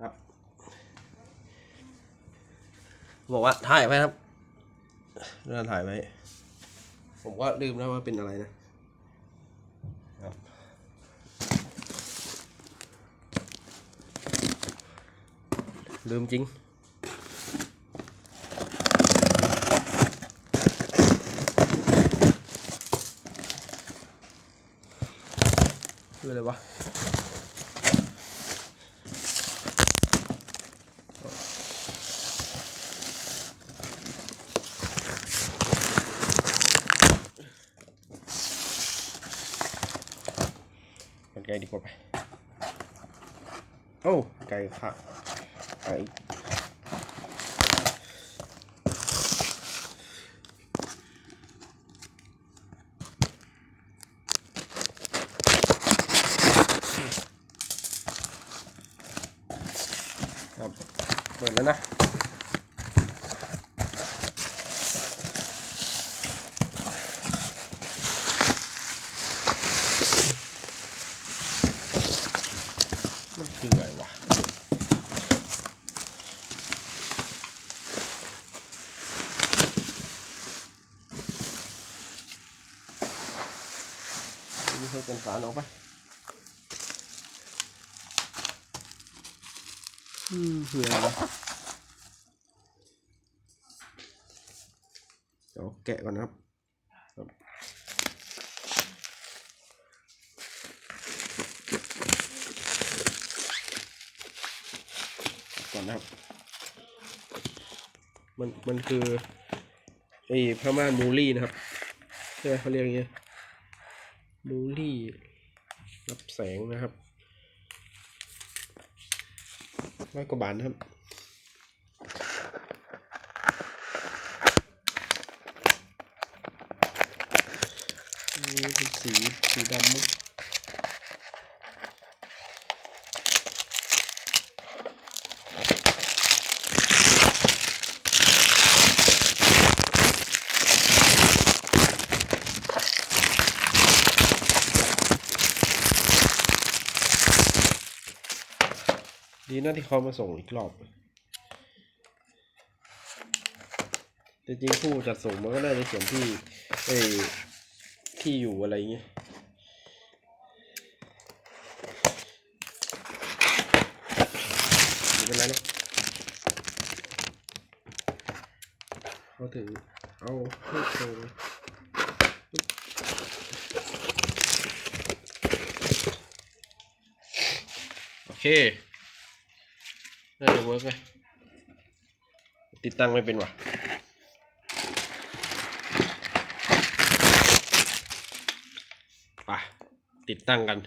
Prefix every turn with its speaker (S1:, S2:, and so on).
S1: ครับ บอกว่าถ่ายไว้ครับเรื่องถ่ายไว้ ผมก็ลืมแล้วว่าเป็นอะไรนะครับลืมจริงคืออะไรวะ ไกลดีกว่าไปโอ้ไกลค่ะไกลครับเปิดแล้วนะ มันคืออะไรวะนี่ให้เป็นสารออกไปอืมคืออะไรวะเดี๋ยวแกะก่อนนะครับครับ ก่อ นะครับ มันมันคือไอ้พม่านมูลี่นะครับใช่ไหมเขาเรียกอย่างเงี้ยมูลี่รับแสงนะครับร้อยกว่าบาทนะครับนี่เป็นสีสีดำมั้ง ดีนะที่เขามาส่งอีกรอบแต่จริงผู้จัดส่งมันก็ได้ในเขียนที่เอ้ที่อยู่อะไรเงี้ยเป็นไรหรอกเขาถึงเอาให้โชว์โอเค น่าจะเวิร์กไหมติดตั้งไม่เป็นว่ะไปติดตั้งกัน